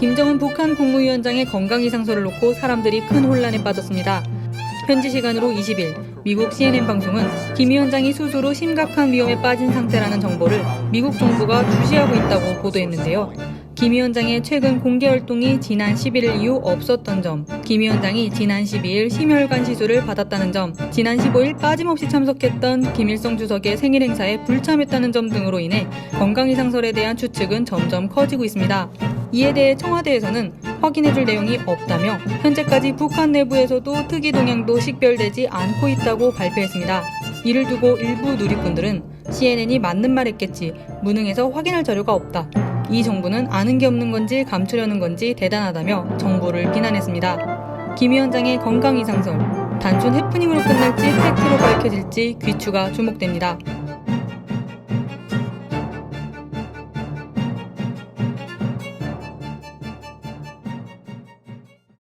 김정은 북한 국무위원장의 건강 이상설을 놓고 사람들이 큰 혼란에 빠졌습니다. 현지 시간으로 20일 미국 CNN 방송은 김 위원장이 스스로 심각한 위험에 빠진 상태라는 정보를 미국 정부가 주시하고 있다고 보도했는데요. 김 위원장의 최근 공개 활동이 지난 11일 이후 없었던 점, 김 위원장이 지난 12일 심혈관 시술을 받았다는 점, 지난 15일 빠짐없이 참석했던 김일성 주석의 생일 행사에 불참했다는 점 등으로 인해 건강 이상설에 대한 추측은 점점 커지고 있습니다. 이에 대해 청와대에서는 확인해줄 내용이 없다며 현재까지 북한 내부에서도 특이 동향도 식별되지 않고 있다고 발표했습니다. 이를 두고 일부 누리꾼들은 CNN이 맞는 말 했겠지 무능해서 확인할 자료가 없다. 이 정부는 아는 게 없는 건지 감추려는 건지 대단하다며 정부를 비난했습니다. 김 위원장의 건강 이상설 단순 해프닝으로 끝날지 팩트로 밝혀질지 귀추가 주목됩니다.